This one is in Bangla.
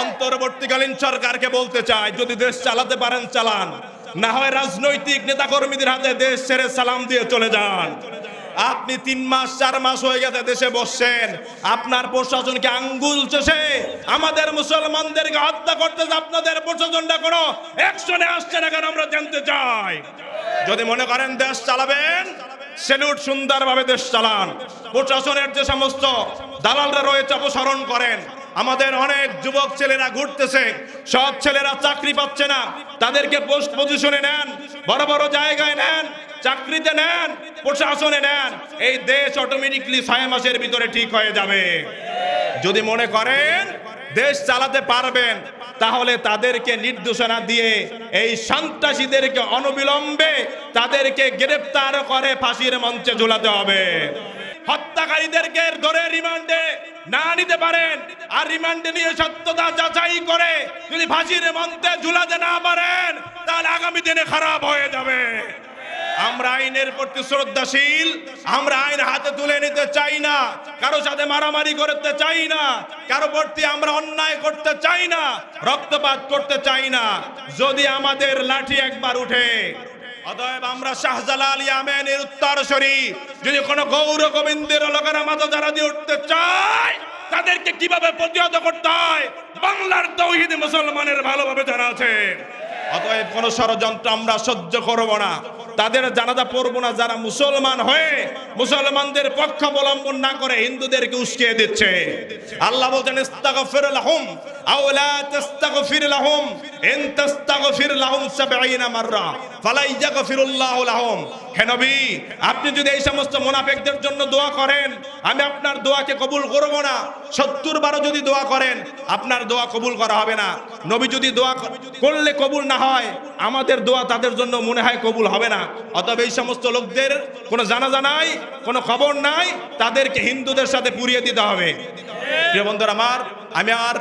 অন্তর্বর্তীকালীন সরকারকে বলতে চাই, যদি দেশ চালাতে পারেন, চালান। না হয় রাজনৈতিক নেতাকর্মীদের হাতে দেশ ছেড়ে সালাম দিয়ে চলে যান। আপনি তিন মাস, চার মাস হয়ে গেছে দেশে বসছেন। আপনার প্রশাসনকে আঙ্গুল চষে আমাদের মুসলমানদেরকে হত্যা করতেছে, আপনাদের প্রশাসনটা কোনো অ্যাকশনে আসছে না কেন আমরা জানতে চাই। যদি মনে করেন দেশ চালাবেন সেলুট সুন্দরভাবে দেশ চালান। প্রশাসনের যে সমস্ত দালালরা রয়েছে, অপসারণ করেন। আমাদের অনেক যুবক ছেলেরা ঘুরতেছে, সব ছেলেরা চাকরি পাচ্ছে না। তাদেরকে পোস্ট পজিশনে নেন, বড় বড় জায়গায় নেন, চাকরিতে নেন, প্রশাসনে নেন। এই দেশ অটোমেটিকলি ছয় মাসের ভিতরে ঠিক হয়ে যাবে। যদি মনে করেন দেশ চালাতে পারবেন, তাহলে তাদেরকে নির্দেশনা দিয়ে এই সন্ত্রাসীদেরকে অনবিলম্বে তাদেরকে গ্রেপ্তার করে ফাঁসির মঞ্চে ঝুলাতে হবে। হত্যাকারীদেরকে ধরে রিমান্ডে না নিতে পারেন। আর রিমান্ডে নিয়ে সত্যতা যাচাই করে যদি ফাঁসির মঞ্চে ঝুলাতে না পারেন, তাহলে আগামী দিনে খারাপ হয়ে যাবে। আমরা আইনের প্রতি শ্রদ্ধাশীল, আমরা আইন হাতে তুলে নিতে চাই না, কারও সাথে মারামারি করতে চাই না, কারও প্রতি আমরা অন্যায় করতে চাই না, রক্তপাত করতে চাই না। যদি আমাদের লাঠি একবার উঠে অতএব আমরা শাহজালাল ইয়ামেনের উত্তরসরি যদি কোনো গৌর গোবিন্দের লোকেরা মাথা যারা দিয়ে উঠতে চায়, তাদেরকে কীভাবে প্রতিহত করতে হয়? বাংলার তৌহিদ মুসলমানের ভালোভাবে জানা আছে। অতএব কোন ষড়যন্ত্র আমরা সহ্য করব না। তাদের জানাজা পড়ব না। যারা মুসলমান হয়ে মুসলমানদের পক্ষ অবলম্বন না করে হিন্দুদেরকে উস্কিয়ে দিচ্ছে। আল্লাহ বলছেন, ইস্তাগফির লাহুম আও লা তাস্তাগফির লাহুম ইন তাস্তাগফির লাহুম 70 মাররা। নবী, আপনি যদি এই সমস্ত মুনাফিকদের জন্য দোয়া করেন, আমি আপনার দোয়াকে কবুল করব না। 70 বারও যদি দোয়া করেন, আপনার দোয়া কবুল করা হবে না। নবী যদি দোয়া করলে কবুল না হয়, আমাদের দোয়া তাদের জন্য মনে হয় কবুল হবে না। অতএব এই সমস্ত লোকদের কোনো জানাজা নাই, কোনো খবর নাই, তাদেরকে হিন্দুদের সাথে পুড়িয়ে দিতে হবে। প্রিয় বন্ধুরা আমার, আমি আর